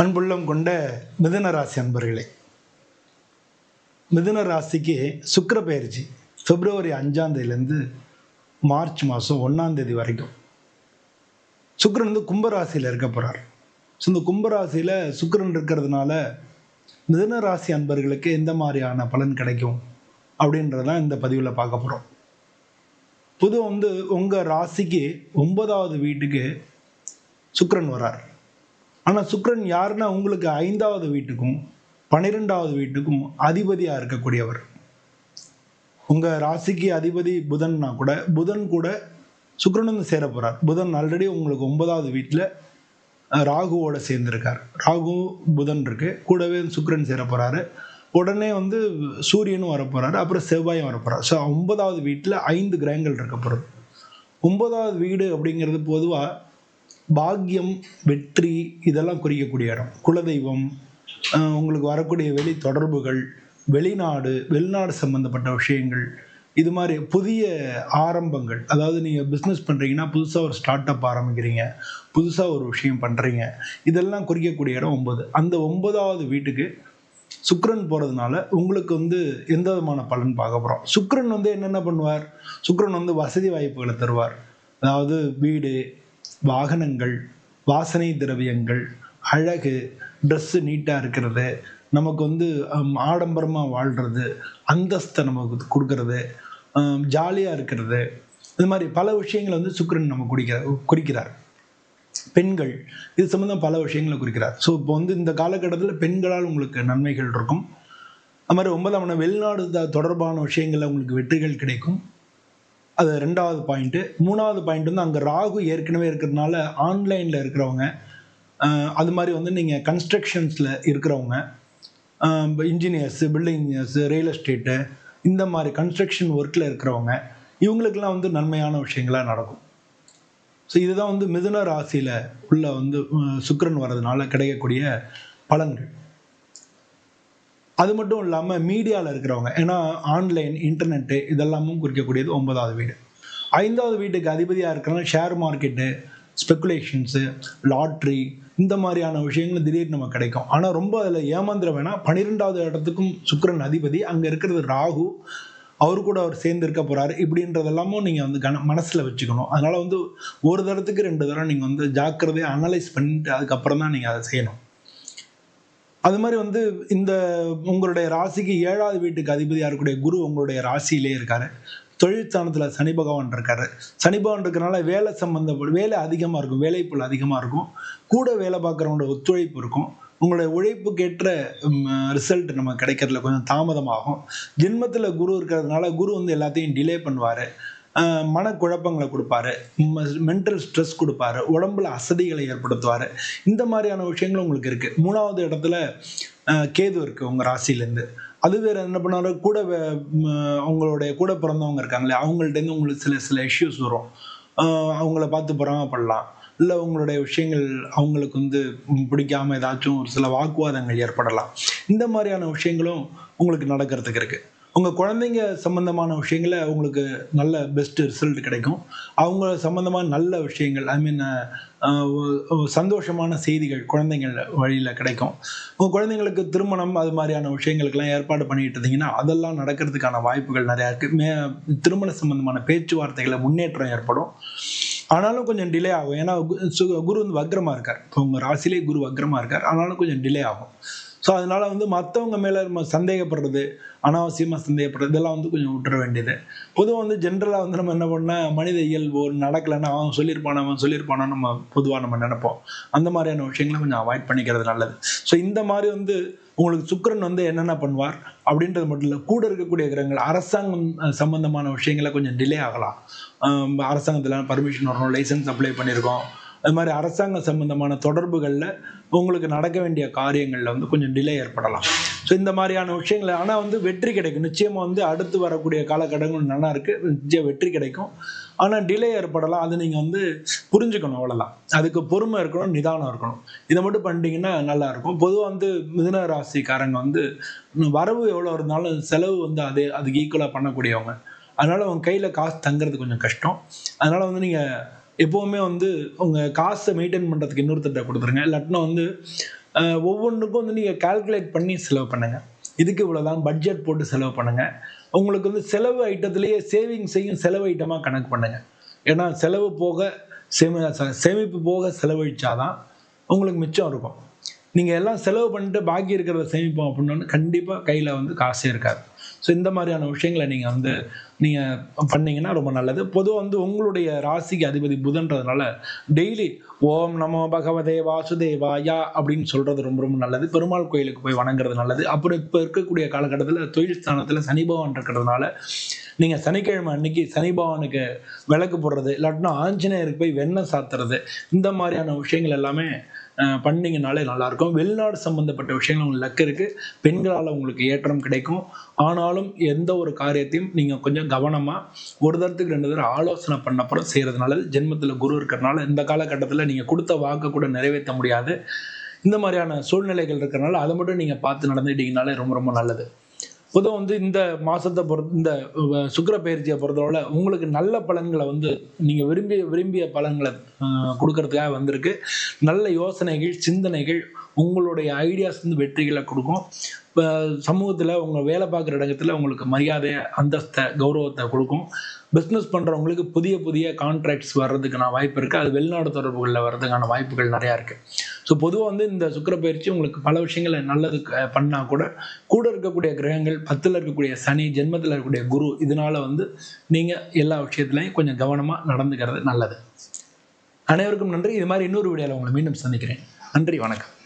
அன்புள்ளம் கொண்ட மிதுன ராசி அன்பர்களே. மிதுன ராசிக்கு சுக்கர பயிற்சி பிப்ரவரி அஞ்சாம் தேதியிலேருந்து மார்ச் மாதம் ஒன்றாம் தேதி வரைக்கும். சுக்கரன் வந்து கும்பராசியில் இருக்க போகிறார் ஸோ இந்த கும்பராசியில் சுக்கரன் இருக்கிறதுனால மிதுன ராசி அன்பர்களுக்கு எந்த மாதிரியான பலன் கிடைக்கும் அப்படின்றதான் இந்த பதிவில் பார்க்க போகிறோம் பொதுவாக வந்து உங்கள் ராசிக்கு ஒன்பதாவது வீட்டுக்கு சுக்கிரன் வரார். ஆனால் சுக்ரன் யாருன்னா உங்களுக்கு ஐந்தாவது வீட்டுக்கும் பன்னிரெண்டாவது வீட்டுக்கும் அதிபதியாக இருக்கக்கூடியவர். உங்கள் ராசிக்கு அதிபதி புதன்னா கூட புதன் கூட சுக்கிரன் வந்து சேர போகிறார் புதன் ஆல்ரெடி உங்களுக்கு ஒன்பதாவது வீட்டில் ராகுவோட சேர்ந்திருக்கார். ராகு புதன் இருக்கு. கூடவே சுக்ரன் சேர போகிறாரு உடனே வந்து சூரியனும் வரப்போகிறாரு அப்புறம் செவ்வாயும் வரப்போகிறார் ஸோ ஒன்பதாவது வீட்டில் ஐந்து கிரகங்கள் இருக்க போகிறது ஒன்பதாவது வீடு அப்படிங்கிறது பொதுவாக பாக்கியம் வெற்றி இதெல்லாம் குறிக்கக்கூடிய இடம். குலதெய்வம் உங்களுக்கு வரக்கூடிய வெளி தொடர்புகள் வெளிநாடு வெளிநாடு சம்மந்தப்பட்ட விஷயங்கள் இது மாதிரி புதிய ஆரம்பங்கள். அதாவது நீங்கள் பிஸ்னஸ் பண்ணுறீங்கன்னா புதுசாக ஒரு ஸ்டார்ட் அப் ஆரம்பிக்கிறீங்க. புதுசாக ஒரு விஷயம் பண்ணுறீங்க இதெல்லாம் குறிக்கக்கூடிய இடம் ஒன்பது. அந்த ஒன்பதாவது வீட்டுக்கு சுக்ரன் போகிறதுனால உங்களுக்கு வந்து எந்த விதமான பலன் பார்க்க போகிறோம் சுக்கிரன் வந்து என்னென்ன பண்ணுவார்? சுக்ரன் வந்து வசதி வாய்ப்புகளை தருவார். அதாவது வீடு வாகனங்கள் வாசனை திரவியங்கள் அழகு ட்ரெஸ்ஸு நீட்டாக இருக்கிறது நமக்கு வந்து ஆடம்பரமாக வாழ்கிறது அந்தஸ்தை நமக்கு கொடுக்கறது ஜாலியாக இருக்கிறது. இது மாதிரி பல விஷயங்களை வந்து சுக்கரன் நம்ம குடிக்கிற குறிக்கிறார் பெண்கள் இது சம்மந்தம் பல விஷயங்களை குறிக்கிறார். ஸோ இப்போ வந்து இந்த காலகட்டத்தில் பெண்களால் உங்களுக்கு நன்மைகள் இருக்கும். அது மாதிரி ஒன்பதாம் வெளிநாடு தொடர்பான விஷயங்களில் உங்களுக்கு வெற்றிகள் கிடைக்கும். அது ரெண்டாவது பாயிண்ட்டு மூணாவது பாயிண்ட் வந்து அங்கே ராகு ஏற்கனவே இருக்கிறதுனால ஆன்லைனில் இருக்கிறவங்க அது மாதிரி வந்து நீங்கள் கன்ஸ்ட்ரக்ஷன்ஸில் இருக்கிறவங்க engineers building engineers real estate இந்த மாதிரி கன்ஸ்ட்ரக்ஷன் ஒர்க்கில் இருக்கிறவங்க இவங்களுக்கெல்லாம் வந்து நன்மையான விஷயங்களாக நடக்கும். ஸோ இதுதான் வந்து மிதுன ராசியில் உள்ள வந்து சுக்கரன் வர்றதுனால கிடைக்கக்கூடிய பலன்கள். அது மட்டும் இல்லாமல் மீடியாவில் இருக்கிறவங்க ஏன்னா ஆன்லைன் இன்டர்நெட்டு இதெல்லாமும் குறிக்கக்கூடியது ஒன்பதாவது வீடு. ஐந்தாவது வீட்டுக்கு அதிபதியாக இருக்கிற ஷேர் மார்க்கெட்டு ஸ்பெக்குலேஷன்ஸு லாட்ரி இந்த மாதிரியான விஷயங்கள் திடீர்னு நம்ம கிடைக்கும். ஆனால் ரொம்ப அதில் ஏமாந்துட வேணாம். பன்னிரெண்டாவது இடத்துக்கும் சுக்கரன் அதிபதி அங்கே இருக்கிறது ராகு. அவர் கூட அவர் சேர்ந்து இருக்க போகிறாரு இப்படின்றதெல்லாமும் நீங்கள் வந்து கன மனசில் வச்சுக்கணும். அதனால் வந்து ஒரு தரத்துக்கு ரெண்டு தடவை நீங்கள் வந்து ஜாக்கிரதையாக அனலைஸ் பண்ணிட்டு அதுக்கப்புறம் தான் நீங்கள் அதை செய்யணும். அது மாதிரி வந்து இந்த உங்களுடைய ராசிக்கு ஏழாவது வீட்டுக்கு அதிபதியாக இருக்கக்கூடிய குரு உங்களுடைய ராசியிலே இருக்காரு. தொழில் ஸ்தானத்தில் சனி பகவான் இருக்காரு. சனி பகவான் இருக்கிறனால வேலை சம்பந்தப்பட்ட வேலை அதிகமாக இருக்கும். வேலைப்புள் அதிகமாக இருக்கும். கூட வேலை பார்க்குறவங்களோட ஒத்துழைப்பு இருக்கும். உங்களுடைய உழைப்புக்கேற்ற ரிசல்ட் நம்ம கிடைக்கிறதுல கொஞ்சம் தாமதமாகும். ஜென்மத்தில் குரு இருக்கிறதுனால குரு வந்து எல்லாத்தையும் டிலே பண்ணுவார். மனக்குழப்பங்களை கொடுப்பாரு. மென்டல் ஸ்ட்ரெஸ் கொடுப்பாரு. உடம்புல அசதிகளை ஏற்படுத்துவார். இந்த மாதிரியான விஷயங்கள் உங்களுக்கு இருக்குது மூணாவது இடத்துல கேது இருக்குது உங்கள் ராசியிலேருந்து. அது வேற என்ன பண்ணாரு? கூட வே- அவங்களுடைய கூட பிறந்தவங்க இருக்காங்களே அவங்கள்ட்டேருந்து உங்களுக்கு சில சில இஷ்யூஸ் வரும். அவங்கள பார்த்து பொறாமப்படலாம். இல்லை உங்களுடைய விஷயங்கள் அவங்களுக்கு வந்து பிடிக்காம ஏதாச்சும் ஒரு சில வாக்குவாதங்கள் ஏற்படலாம். இந்த மாதிரியான விஷயங்களும் உங்களுக்கு நடக்கிறதுக்கு இருக்குது உங்கள் குழந்தைங்க சம்மந்தமான விஷயங்கள உங்களுக்கு நல்ல பெஸ்ட் ரிசல்ட் கிடைக்கும். அவங்க சம்மந்தமான நல்ல விஷயங்கள் ஐ மீன் சந்தோஷமான செய்திகள் குழந்தைங்கள் வழியில் கிடைக்கும். உங்கள் குழந்தைங்களுக்கு திருமணம் அது மாதிரியான விஷயங்களுக்கெல்லாம் ஏற்பாடு பண்ணிட்டு இருந்தீங்கன்னா அதெல்லாம் நடக்கிறதுக்கான வாய்ப்புகள் நிறையா இருக்குது மே திருமண சம்மந்தமான பேச்சுவார்த்தைகளை முன்னேற்றம் ஏற்படும். ஆனாலும் கொஞ்சம் டிலே ஆகும். ஏன்னா கு- சு- குரு வந்து வக்ரமாக இருக்கார். இப்போ உங்கள் ராசிலே குரு வக்ரமாக இருக்கார். ஆனாலும் கொஞ்சம் டிலே ஆகும். ஸோ அதனால வந்து மற்றவங்க மேலே நம்ம சந்தேகப்படுறது அனாவசியமாக சந்தேகப்படுறது இதெல்லாம் வந்து கொஞ்சம் விட்டுற வேண்டியது. பொதுவாக வந்து ஜென்ரலாக வந்து நம்ம என்ன பண்ணால் மனித இயல்பு ஒரு நடக்கலைன்னா அவன் சொல்லியிருப்பான் அவன் சொல்லியிருப்பானா நம்ம பொதுவாக நம்ம நினைப்போம். அந்த மாதிரியான விஷயங்களை கொஞ்சம் அவாய்ட் பண்ணிக்கிறது நல்லது. ஸோ இந்த மாதிரி வந்து உங்களுக்கு சுக்கிரன் வந்து என்னென்ன பண்ணுவார் அப்படின்றது மட்டும் இல்லை கூட இருக்கக்கூடிய கிரகங்கள் அரசாங்கம் சம்பந்தமான விஷயங்களை கொஞ்சம் டிலே ஆகலாம். அரசாங்கத்தில் பர்மிஷன் வரணும் லைசன்ஸ் அப்ளை பண்ணியிருக்கோம். அது மாதிரி அரசாங்க சம்பந்தமான தொடர்புகளில் உங்களுக்கு நடக்க வேண்டிய காரியங்களில் வந்து கொஞ்சம் டிலே ஏற்படலாம். ஸோ இந்த மாதிரியான விஷயங்கள் ஆனால் வந்து வெற்றி கிடைக்கும். நிச்சயமாக வந்து அடுத்து வரக்கூடிய காலகட்டங்கள் நல்லா இருக்குது நிச்சயம் வெற்றி கிடைக்கும். ஆனால் டிலே ஏற்படலாம். அது நீங்கள் வந்து புரிஞ்சுக்கணும் அவ்வளோதான் அதுக்கு பொறுமை இருக்கணும் நிதானம் இருக்கணும். இதை மட்டும் பண்ணிட்டீங்கன்னா நல்லா இருக்கும். பொதுவாக வந்து மிதுன ராசிக்காரங்க வந்து வரவு எவ்வளோ இருந்தாலும் செலவு வந்து அதே அதுக்கு ஈக்குவலாக பண்ணக்கூடியவங்க. அதனால் உங்கள் கையில் காசு தங்குறது கொஞ்சம் கஷ்டம். அதனால் வந்து நீங்கள் எப்போவுமே வந்து உங்கள் காசை மெயின்டைன் பண்ணுறதுக்கு இன்னொருத்தர்கிட்ட கொடுத்துருங்க. இல்லாட்டினா வந்து ஒவ்வொன்றுக்கும் வந்து நீங்கள் கால்குலேட் பண்ணி செலவு பண்ணுங்கள் இதுக்கு இவ்வளோதான் பட்ஜெட் போட்டு செலவு பண்ணுங்கள் உங்களுக்கு வந்து செலவு ஐட்டத்திலேயே சேவிங்ஸையும் செலவு ஐட்டமாக கணக்கு பண்ணுங்கள் ஏன்னா செலவு போக சேமி ச- சேமிப்பு போக செலவழிச்சாதான் உங்களுக்கு மிச்சம் இருக்கும். நீங்கள் எல்லாம் செலவு பண்ணிட்டு பாக்கி இருக்கிறத சேமிப்போம் அப்படின்னா கண்டிப்பாக கையில் வந்து காசே இருக்காது. ஸோ இந்த மாதிரியான விஷயங்களை நீங்கள் வந்து நீங்கள் பண்ணீங்கன்னா ரொம்ப நல்லது. பொதுவாக வந்து உங்களுடைய ராசிக்கு அதிபதி புதன்றதுனால டெய்லி ஓம் நமோ பகவதே வாசுதேவாயா அப்படின்னு சொல்கிறது ரொம்ப ரொம்ப நல்லது. பெருமாள் கோயிலுக்கு போய் வணங்குறது நல்லது. அப்புறம் இப்போ இருக்கக்கூடிய காலகட்டத்தில் தொழில் ஸ்தானத்தில் சனி பகவான் இருக்கிறதுனால நீங்கள் சனிக்கிழமை அன்னைக்கு சனி பகவானுக்கு விளக்கு போடுறது இல்லாட்டினா ஆஞ்சநேயருக்கு போய் வெண்ணெய் சாத்துறது இந்த மாதிரியான விஷயங்கள் எல்லாமே பண்ணீங்கனாலே நல்லாயிருக்கும். வெளிநாடு சம்மந்தப்பட்ட விஷயங்கள் உங்களுக்கு லக்கு இருக்குது பெண்களால் உங்களுக்கு ஏற்றம் கிடைக்கும். ஆனாலும் எந்த ஒரு காரியத்தையும் நீங்கள் கொஞ்சம் கவனமாக ஒரு தரத்துக்கு ரெண்டு தடவை ஆலோசனை பண்ணப்புறம் செய்கிறதுனால ஜென்மத்தில் குரு இருக்கிறனால இந்த காலகட்டத்தில் நீங்கள் கொடுத்த வாக்கை கூட நிறைவேற்ற முடியாது. இந்த மாதிரியான சூழ்நிலைகள் இருக்கிறனால அதை மட்டும் நீங்கள் பார்த்து நடந்துட்டீங்கனாலே ரொம்ப ரொம்ப நல்லது. புதன் வந்து இந்த மாதத்தை பொறுத்து இந்த சுக்கர சுக்கிர பயிற்சியை பொறுத்தவரை உங்களுக்கு நல்ல பலன்களை வந்து நீங்கள் விரும்பிய விரும்பிய பலன்களை கொடுக்கறதுக்காக வந்திருக்கு. நல்ல யோசனைகள் சிந்தனைகள் உங்களுடைய ஐடியாஸ் வந்து வெற்றிகளை கொடுக்கும். இப்போ சமூகத்தில் உங்கள் வேலை பார்க்குற இடத்துல உங்களுக்கு மரியாதை அந்தஸ்தை கௌரவத்தை கொடுக்கும். பிஸ்னஸ் பண்ணுறவங்களுக்கு புதிய புதிய கான்ட்ராக்ட்ஸ் வர்றதுக்கான வாய்ப்பு இருக்குது அது வெளிநாடு தொடர்புகளில் வர்றதுக்கான வாய்ப்புகள் நிறையா இருக்குது ஸோ பொதுவாக வந்து இந்த சுக்கர பயிற்சி உங்களுக்கு பல விஷயங்களை நல்லது பண்ணால் கூட கூட இருக்கக்கூடிய கிரகங்கள் பத்தில் இருக்கக்கூடிய சனி ஜென்மத்தில் இருக்கக்கூடிய குரு இதனால வந்து நீங்கள் எல்லா விஷயத்துலையும் கொஞ்சம் கவனமாக நடந்துக்கிறது நல்லது. அனைவருக்கும் நன்றி. இது மாதிரி இன்னொரு வீடியோவில் உங்களை மீண்டும் சந்திக்கிறேன். நன்றி. வணக்கம்.